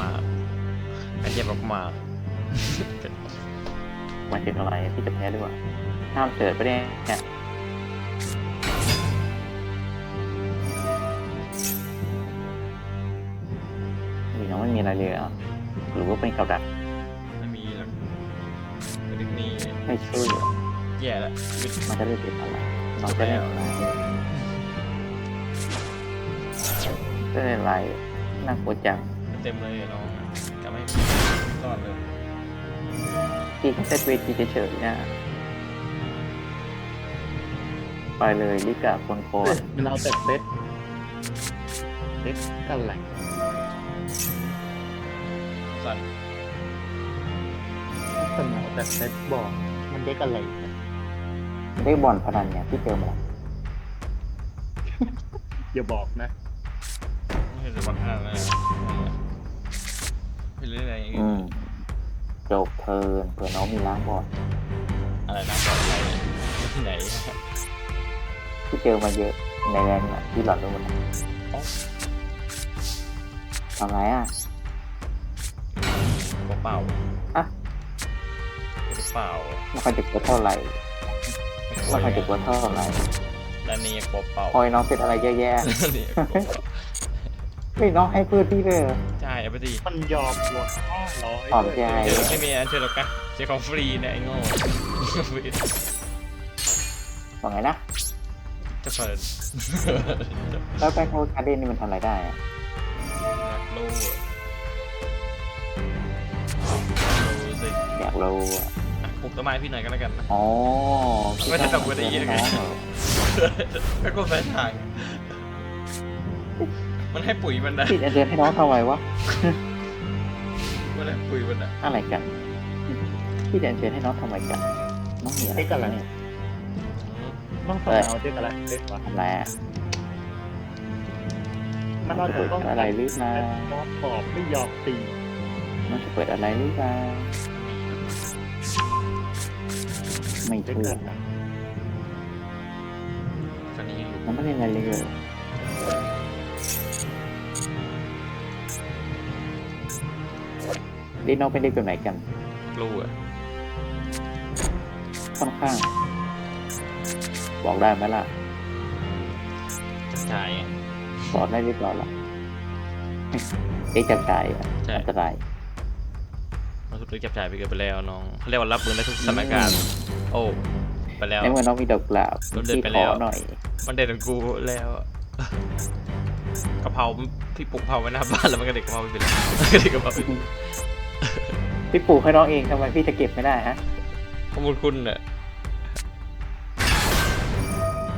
มากอันเจ็บมากหมายถึงอะไรพี่จะแพ้ด้วยวะห้ามเกิดไปได้เนี่ยนี่น้องไม่มีอะไรเลยเหรอะหรือว่าเป็นกับดักๆไม่มีแล้วดึกนี้ไม่ช่วยเหรอแย่แล้วชีวิตมันจะได้เป็นอะไรน้องจะได้อะไรจะได้อะไรน่ากลัวจัง เต็มเลยน้องจะไม่รอดเลยพี่แค่เซตเวทีเฉยๆนะไปเลยลิกาคนโคตรมันเอาแต่เซ็ตเซ็ตกันแหละสั่นสมองแต่เซ็ตบอกมันได้กันอะไรได้บอลพนันเนี่ยพี่เจอมาแล้วอย่าบอกนะไม่เห็นวันห้าแล้ว พี่เล่นอะไรอย่างอืงี้มจบเทิร์นเผื่อน้องมีล้างบอลอะไรนะบอลอะไรที่ไหนพี่เจอมาเยอะในแรงอะพี่หลอดรู้นะอ๋อทำไรอะ กระเป๋าอะ กระเป๋าไม่ค่อยจะกลัวเท่าไหร่ไม่ไม่ค่อยจะจะกลัวเท่าไหร่ด้านนี้กระเป๋าพอยน้องเป็นอะไรแย่นี่กระเป๋าๆไม่น้องให้เพื่อนพี่เลยเหรอใช่ เอาไปดิมันยอมหมดห้าร้อยขอบใจ เดี๋ยวไม่มีอันเชิญหรอกนะเจ้าของฟรีนะไอ้โง่ว่าไงนะจะเปิดแล้วแบ็คโรการ์เดนนี่มันทำอะไรได้อะนักลูกรู้สิอยากรู้อะอะปลูกต้นไม้พี่หน่อยก็แล้วกันนะ อ๋อไม่ได้ทำไม่ได้เยอะไง น้องเหรอ แล้วก็สายทาง มันให้ปุ๋ยมันนะพี่จะเดินให้น้องทำไมวะ มันให้ปุ๋ยมันนะอะไรกันพี่จะเชิญให้น้องทำไมกัน น้องมีอะไรเซ็ตกันอะไรเนี่ยต้องสมองเซ็ตกันอะไรเซ็ตวะทำไรอะมันเราจะต้องอะไรหรือเปล่าน้องตอบไม่ยอมตีมันจะเปิดอะไรหรือเปล่าไม่เซ็ตถูกักนนะตอนนี้อยู่มันไม่เล่นอะไรเลย ดีน้องเป็นเด็กแบบไหนกัน รูอะค่อนข้าง บอกได้ไหมล่ะใช่บอกได้หรือเปล่าล่ะเด็กจับจ่ายอะใช่ อันตราย มันถูกจับจ่ายไปเกินไปแล้วน้องเขาเรียกว่ารับมือได้ทุกสถานการณ์ โอ้ ไปแล้ว ในเมื่อน้องมีดอกกุหลาบรถเดินพี่ไปขแล้อว หน่อย มันเด็ดของกูแล้วกะเพราพี่ปลูกกะเพราไว้หน้าบ้านแล้วมันก็เด็ดกะเพราไปเป็นมันก็เด็ดกะเพราไป พี่ปลูกให้น้องเองทำไมพี่จะเก็บไม่ได้ฮะข้อมูลคุณน่ะ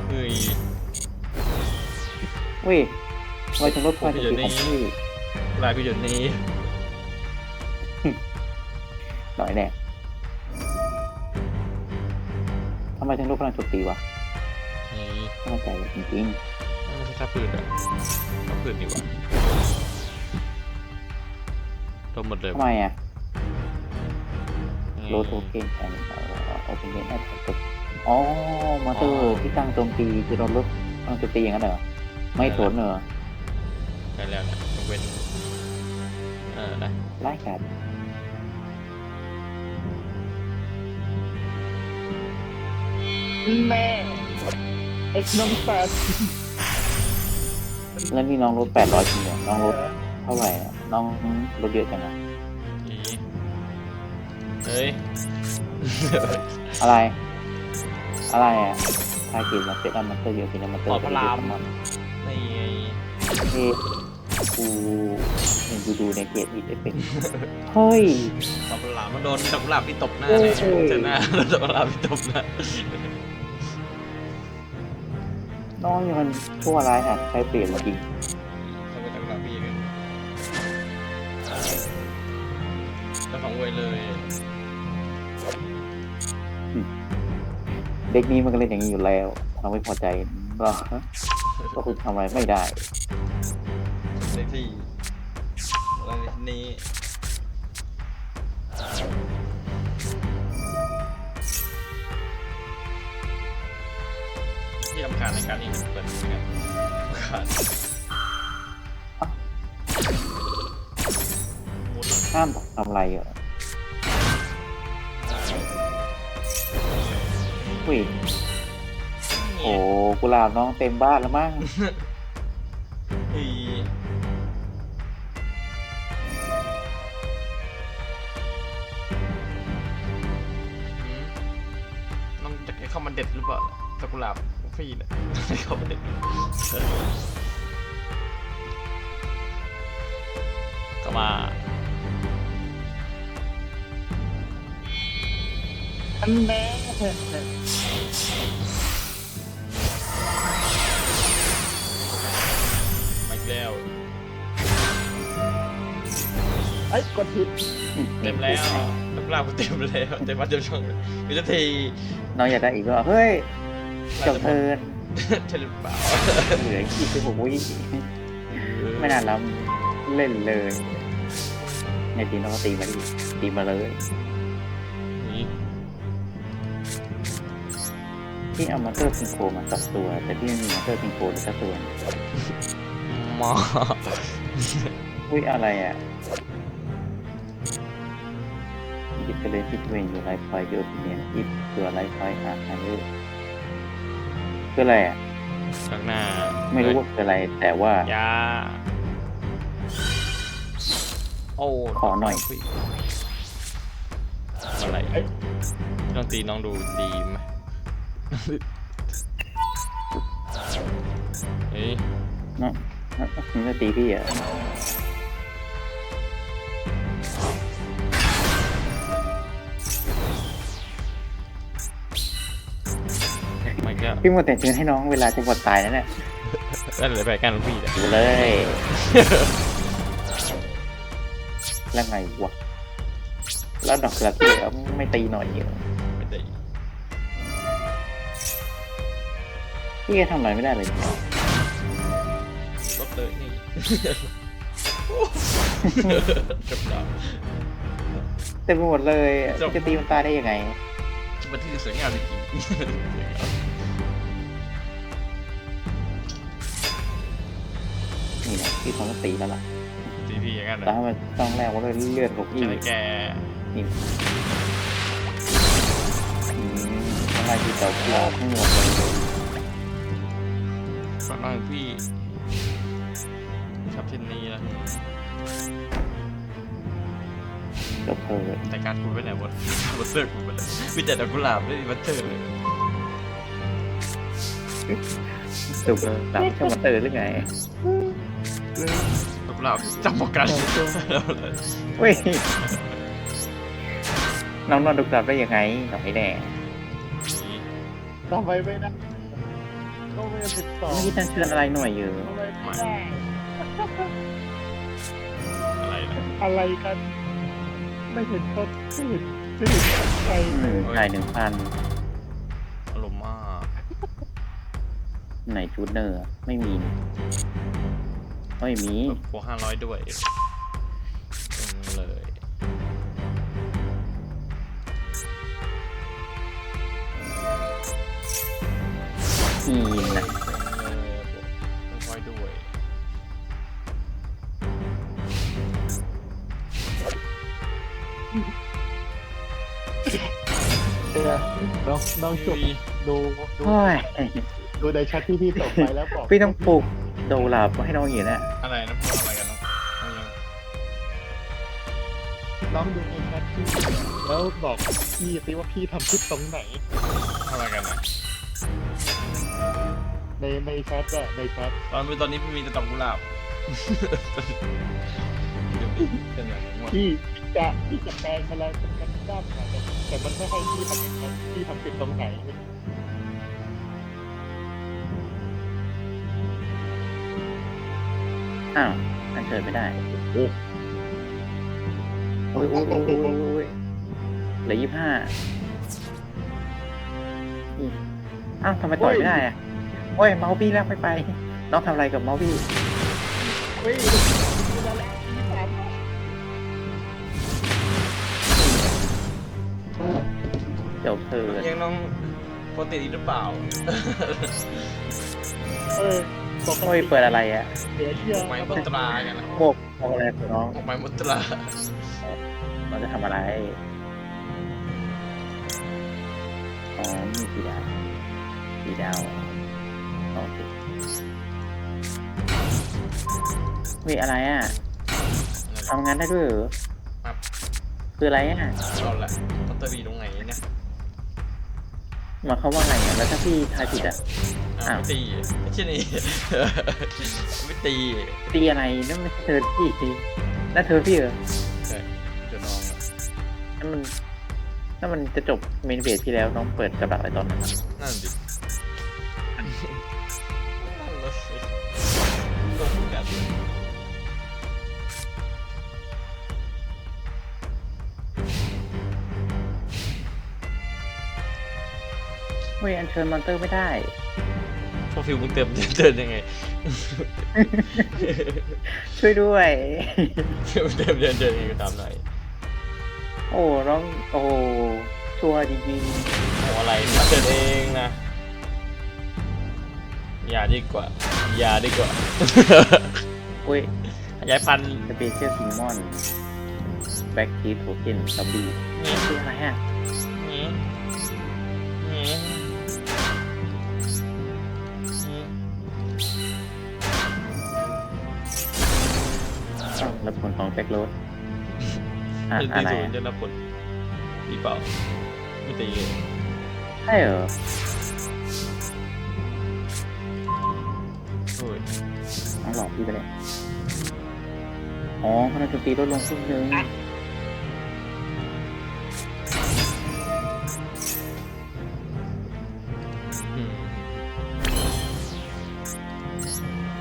เฮ้ยเว้ยทำไมถึงลดความผมจุอยู่ของนี่พี่ลายกูอยู่นี้หน่อยแน่ทำไมถึงลดพลังโจมตีวะนี่ไม่เข้าใจจริงไม่ใช่ท่าพืชอะท่าพืชดีกว่าตัวหมดเลยๆทำไมอะนี่ โลโทเกนกันด์โอเพนเกนแอดอ๋อมาเตอร์ที่ตั้งโจมตีคือเราลดพลังโจมตีอย่างนั้นเหรอ ไม่ทนเหรอได้แล้วเนี่ยกเว้นเออนะไล่กัดแม่เอ็กน้องแฟดแล้วนี่น้องลดแปดร้อยจริงเหรอน้องลดเท่าไหร่น้องลดเยอะจังอะ เฮ้ย อะไร อะไรอะถ้ากินมาเป็นอันมันเตอร์เยอะกินอันมันเตอร์ขอพระรามมันนี่ไงเฮ้กูเห็นกูดูในเกตอีเอฟเฟกเฮ้ย ดอกกุหลาบมันโดนดอกกุหลาบพี่ตบหน้าเลยโอ้ย เจอหน้าแล้วดอกกุหลาบพี่ตบหน้าน้องนี่มันชั่วร้ายอะใช้เปลี่ยนมาจริง เด็กนี้มันก็เล่นอย่างนี้อยู่แล้วเราไม่พอใจก็ก็คือทำอะไรไม่ได้ในที่อะไรนี้ที่รำคาญในการที่มันเปิดเหมือนกันรำคาญห้ามทำอะไรเห ออุ้ยโอ้กุหลาบน้องเต็มบ้านแล้วมั้งเฮ้ยอืมน้องจะให้เข้ามาเด็ดหรือเปล่าตะกุหลาบของพี่เนี่ยให้เข้ามาเด็ดก็มา อันแน่มาอีกแล้วไอ้ยกดผิดเต็มแล้วตะกุหลาบกูเต็มแล้วเต็มบ้าเต็มช่องเลยมีสักทีน้องอยากได้อีกก็เฮ้ยจบเทิร์นใช่หรือเปล่าเหลือยี่สิบหกวิไม่นานแล้วเล่นเลยในทีน้องก็ตีมาดิตีมาเลย พี่เอามาเตอร์ซิงโคมาสองตัว แต่พี่ไม่มีมาเตอร์ซิงโคเลยสักตัวมาอุ้ยอะไรอะยิบไปเลยที่เวนอยู่ไลฟ์ไฟเยอะเนียนยิบตัวไลฟ์ไฟอะอันนี้คืออะไรอะข้างหน้า ไม่รู้ว่าคืออะไรแต่ว่ายาโอ้ขอหน่อยอะไรน้องตีน้องดูดีไหม เฮ้ยน้องน้องมึงจะตีพี่อะไม่ก็พี่หมดแต่เชิญให้น้องเวลาจะหมดตายแล้วเนี่ยนั่นเลยไปกันลูกพี่เนี่ยดูเลยแล้วไงวะแล้วดอกกระเทียมไม่ตีหน่อยเหรอ พี่ก็ทำอะไรไม่ได้เลยลบเลยนี่ จบแล้วเต็มไปหมดเลยจบจะตีมันตายได้ยังไงมันที่สวยงามจริงๆนี่นะพี่ต้องตีแล้วล่ะตีพี่อย่างนั้นแต่นะถ้ามันต้องแรกว่าเลือดของพี่แค่แกนี่อืมอะไรที่เต่าปลอกทั้งหมดเลย ฟังน้องพี่ชอบเช่นนี้นะจบเพิดแต่การคุณไปไหนหมดบัตเตอร์คุณไปไหนมีแต่ดอกกุหลาบไม่มีบัตเตอร์เลยจบเลยหลังช่างมาเตอร์หรือไงดอกกุหลาบจับปอกกันเฮ้ยน้องนอนดุกลับได้ยังไงหน่อยแน่ทำไมไม่ได้ ก็ไม่ติดต่อไม่คิดจะเชิญอะไรหน่อยอยู่ทำไมไม่ได้อะไรนะอะไรกัน ไม่เห็นเขาไม่เห็นไม่เห็นใครหนึ่งจ่ายหนึ่งพันอารมณ์มากไหนจูดเนอร์อะไม่มีนี่ไม่มี แบบบวกห้าร้อยด้วย ทีมนะต้องคอยด้วยเออน้องน้องจบดูดูโอ้ยดูในแชทที่พี่ส่งไปแล้วบอกพี่ต้องปลุกโดหลับให้น้องอยู่นะอะไรนะพูดอะไรกันเนาะเอายังน้องดูในแชทที่แล้วบอกพี่สิว่าพี่ทำคลิปตรงไหนทำอะไรกันนะ ในในแชทอะในแชทตอนตอนนี้พี่มีแต่ดอกกุหลาบเดี๋ยวนี้เป็นแบบนี้หมดพี่จะพี่จะแปลงอะไรเป็นกันด้านไหนแต่มันไม่ให้พี่ทำอย่างนั้นพี่ทำผิดตรงไหนอ้าวอันเชิญไม่ได้โอ้โอ้ยโอ้ยโอ้ยโอ้ยโอ้ยเหลือยี่ห้าอ้าวทำไมต่อยไม่ได้อะ โอ้ยเมาส์พี่แล้วไปไป น้องทำอะไรกับเมาส์พี่เฮ้ยเวลาแล้วพี่สามเดี๋ยวเธอยังน้องโปรตีนอีกหรือเปล่า เออปกโอ้ยติเปิดอะไรอะเหลือเชื่อไม้มุตรากันนะโมกโมกอะไรของน้องไม้มุตราเราจะทำอะไรอ๋อมีกี่ดาวกี่ดาว โอเคมีอะไรอะทำงานได้ด้วยเหรอครับ คืออะไรอะเอาละลอตเตอรี่ตรงไหนเนี่ยหมายความว่าไงอะแล้วถ้าพี่ทายผิดอะอะอ้าว ไม่ตีไม่ใช่นี่ ไม่ตีตีอะไรนั่นมันเธอพี่นั่นเธอพี่เหรอใช่เดี๋ยวน้องอะนั่นมันนั่นมันจะจบเมนเบสที่แล้วน้องเปิดกระดักอะไรตอนนั้นอะนั่นดิ เฮ้ยอันเชิญมอนเตอร์ไม่ได้พอฟิวมึงเติมเดินยังไงช่วยด้วยฟิวเติมเดินเดินยังไงก็ตามหน่อยโอ้น้องโอ้ชัวร์จริงโอ้อะไรมาเดินเองนะ อย่าดีกว่า อย่าดีกว่าๆอุ้ยขยายพันธุ์สเปเชียลซิมมอนแบ็กทีโทเค็นซัมบี้นี่คืออะไรอะนี่นี่นี่อ้า วแล้วผลของแบ็กโรดอะเป็นอะที่ไรศูนอะย์จะรับผลดีเปล่าไม่ตีเลยใช่เหรอโอ้ยน้องหลอกพี่ไปเลยอ๋อพลังโจมตีลดลงครึ่งหนึงอืม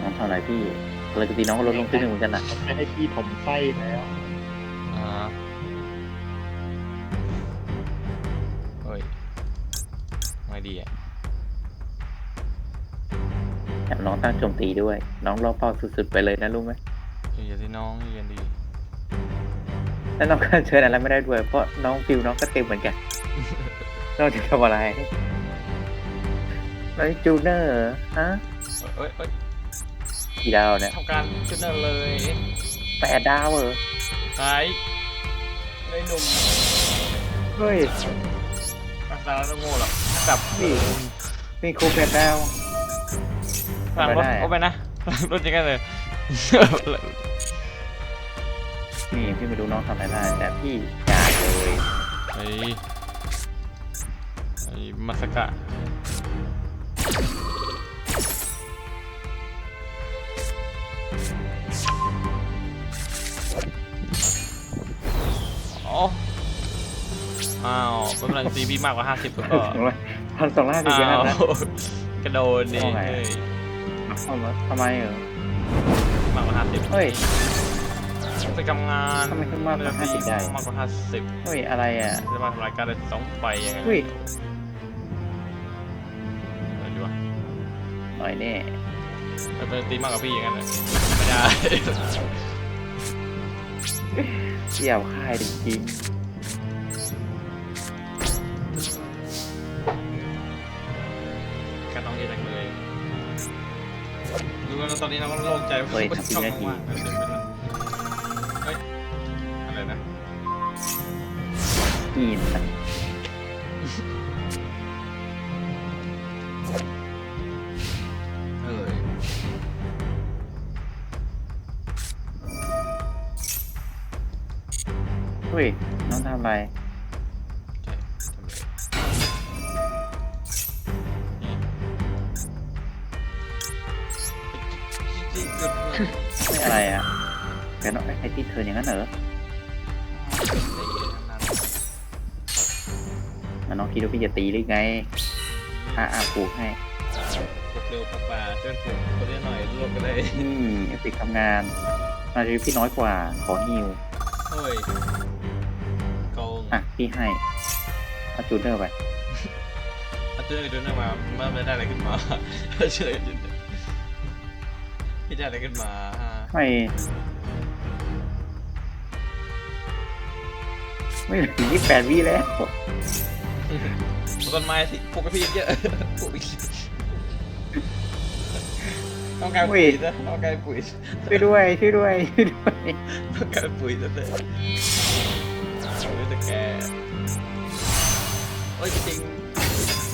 น้องทำอะไรพี่ พลังโจมตีน้องก็ลดลงครึ่งหนึงเหมือนกันนะไม่ให้พี่ถมไส้แล้วอ่าเฮ้ยไม่ดีอะแถมน้องตั้งโจมตีด้วย น้องรอบเป้าสุดๆไปเลยนะรู้ไหมอย่าที่น้องอย่าดี แล้วน้องก็เชิญอะไรไม่ได้ด้วย เพราะน้องฟิวน้องก็เต็มเหมือนกันน้องจะทำอะไรน้องจูเนอร์ฮะเอ้ยเอ้ย กี่ดาวเนี่ยทำการจุดนั้นเลยแปดดาวเหรอตายเลยหนุ่มเฮ้ยรักษาแล้วโง่หรอกกลับนี่นี่ครูแปดดาวหลังรถทำไมได้อะเอาไปนะหลังรถยังไงเลยนี่พี่ไม่รู้น้องทำอะไรได้แต่พี่จ่ายเลยไอ้ไอ้มาสกะ อ้าวเป็นพลังตีพี่มากกว่า50แล้วก็สองร้อยพันสองร้อยสิบอ้าเยอะนะวกระโดดนี่เอาไงเฮ้ยเอามาทำไมเหรอ มากกว่า50เฮ้ยไปทำงานทำไมขึ้นมากกว่า50ได้ มากกว่า50เฮ้ยอะไรอะจะมาทำรายการได้สองใบยังไงเฮ้ยอะไรดีวะหน่อยแน่มันเป็นตีมากกว่าพี่อย่างนั้นเลยไม่ได้เสี่ยวค่ายจริงก อนนี้เราก็โล่งใจๆเฮ้ยทำปีนาทีว่างๆเฮ้ยอะไรนะอีนนะเอ้ยเฮ้ยน้องทำอะไร เธออย่างนั้นเหรอแล้วน้องคิดว่าพี่จะตีหรือไงอะอะปลูกให้ปลุกเร็วปลาปลาช่วยปลุกคนนี้หน่อยรวมกันเลยอืมเอฟเฟกทำงานมารีพี่น้อยกว่า ขอฮิวเฮ้ยโกงอะ พี่ให้เอาจูเนอร์ไปอาจจะดูนะมาเมื่อไม่ได้อะไรขึ้นมาเฉยจุดพี่ได้อะไรขึ้นมาฮะไม่ ไม่ถึงยี่แปดวิแล้วปลูกต้นไม้สิปลูกกับพี่เยอะปลูกอีกอต้องการปุ๋ยซะต้องการปุ๋ยช่วยด้วยช่วยด้วยช่วยด้วยต้องการปุ๋ยซะเลยเอาไว้แต่แกโอ้ยจริง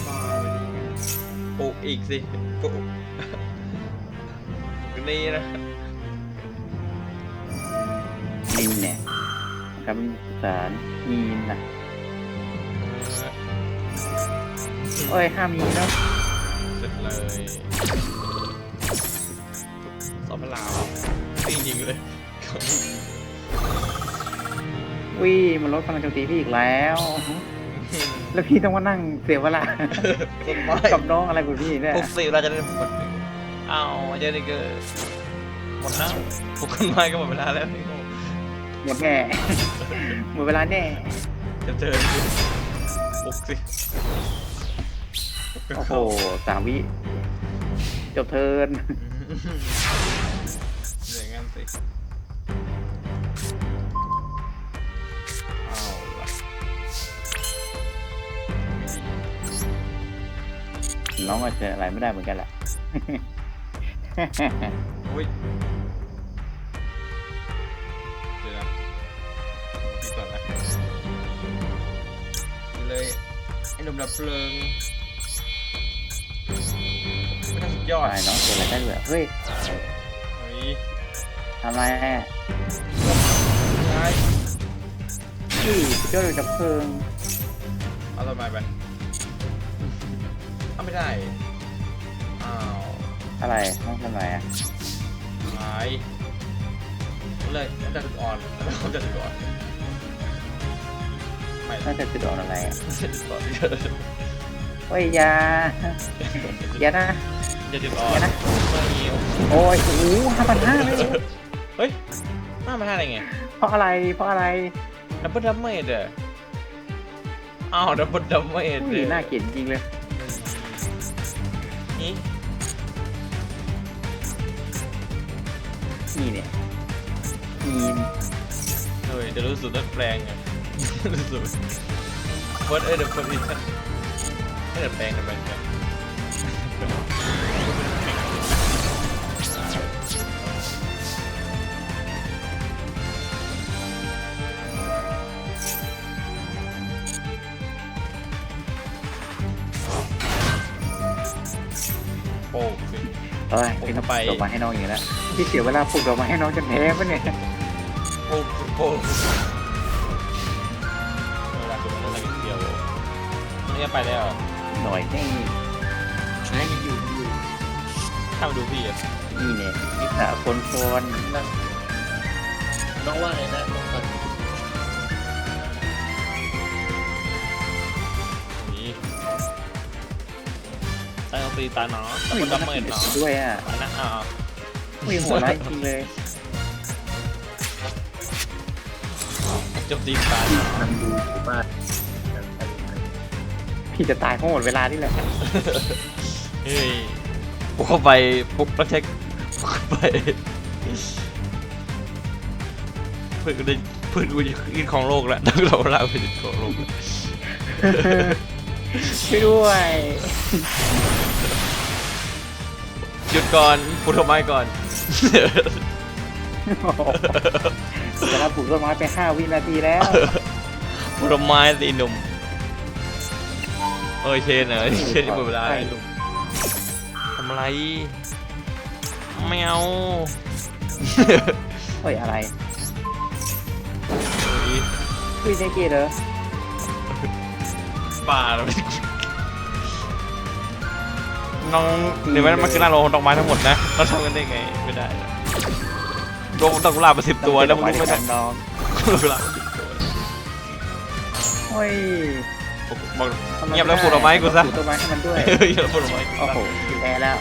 บ้าไปดิปลูกอีกสิปลูกปลูกนี่นะนินเนี่ยคำ สารมีนนะโอ้ยห้ามมีแล้วเสร็จเลยสอบพลาวจริงๆเลยวิมันลดพลังโจมตีพี่อีกแล้ว แล้วพี่ต้องมานั่งเสียเวลาต้นไม้กับน้องอะไรแบบนี้เนี่ยปลูกสิเราจะได้หมดเอาเจนี่ก็หมดแล้วปลูกต้นไม้ก็หมดเวลาแล้วนี่ หมดแน่ หมดเวลาแน่ จะเจอปลุกสิโอ้โหสามวิจบเทิร์นอย่างงั้นสิเอาละน้องอาจจะอะไรไม่ได้เหมือนกันแหละ อุ้ย เลยไอ้หนุ่มดับเพลิงไม่น่าสุดยอดตายน้องเกิดอะไรได้ด้วยเฮ้ยเฮ้ยทำไรอะใช่พี่เจ้าดับเพลิงเอาต่อไปไปเอาไม่ได้อ้าวอะไรน้องทำไรอะหายเลยน่าจะจุดอ่อนน่าจะจุดอ่อน ไม่น่าจะจุดอ่อนอะไรอะน่าจะจุดอ่อนเฮ้ยอยาอย่านะจะจุดอ่อนอย่านะเมื่อกี้โอ้ยโอ้โหห้าพันห้าเลยเฮ้ยห้ามาท่าอะไรไงเพราะอะไรเพราะอะไรดับเบิลดับเมดเด้ออ้าวดับเบิลดับเมดอุ้เด้ยอน่าเกลียดจริงเลยนี่นี่เนี่ยมีนเฮ้ยจะรู้สึกได้แปลงไง รู้สึก what are the position ไม่ได้แปลงแต่แปลงแต่โอ้สิเอ้ยพี่ต้องปลูกดอกไม้ให้น้องอย่างนี้แล้วพี่เสียเวลาปลูกดอกไม้ให้น้องจนแพ้ปะเนี่ยโอ้โอ้ นี่ไปแล้วหน่อยนี่นะยังอยู่ยังอยู่ถ้ามาดูพี่อะนี่เนี่ยนิสาคนโฟนน้องว่าไงนะน้องตอนนี่ตายเอาตีตาเนาะตะอุ้ยคนมันดำน่าเมิเกลีนยดเนาะด้วยอะอันนั้นอ่าอุ้ยหัวร้ายจริงเลยจบตีตาเนาะนำดูอยู่บ้าน พี่จะตายเพราะหมดเวลานี่แหละเฮ้ยปุ๊กเข้าไปปุ๊กแล้วเช็คปุ๊กเข้าไปเพื่อนกูได้เพื่อนกูจะขึ้นของโลกแล้วตั้งเราลาไปถึงของโลกแล้วช่วยด้วยหยุดก่อนปุถไม้ก่อนโอ้โหจะรับปลูกต้นไม้ไปห้าวินาทีแล้วปุถไม้สิหนุ่ม เอ้ยเชนเหรอเชนที่หมดเวลาแล้วหนุ่มทำอะไรไม่เอาเฮ้ยอะไรเฮ้ยอุ้ยได้เกลียดเหรอบ้าแล้วน้องเดี๋ยวมันคือหน้าโรงดอกไม้ทั้งหมดนะเราทำกันได้ไงไม่ได้โดนดอกกุหลาบมาสิบตัวแล้วมึงรู้ไหมต้เนี่อยงน้องดอกกุหลาบมาสิบตัวเฮ้ย บอกเงียบแล้วปลูกดอกไม้กูซะปลูกต้นไม้ให้มันด้วยเฮ้ยปลูกดอกไม้กูโอ้ซะโหพี่แพ้แล้ว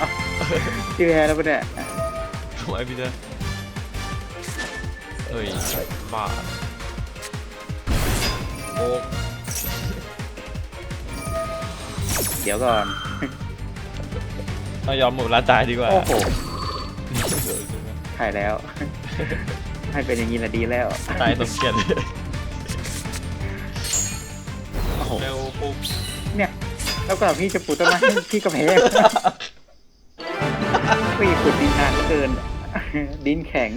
พี่แพ้แล้วปะเนี่ยดอกไม้พี่เด้อเฮ้ยบ้าโอ้เดี๋ยวก่อนต้องยอมหมดเวลาตายดีกว่าโอ้โหถ่ายแล้ว ให้เป็นอย่างนี้ละดีแล้ว ตายสมเกียรติ โอ้โห เร็วปุ๊บเนี่ยแล้วก็พี่จะปลูกต้นไม้ให้พี่ก็แพ้พี่ขุดดินนานเหลือเกิน ดินแข็ง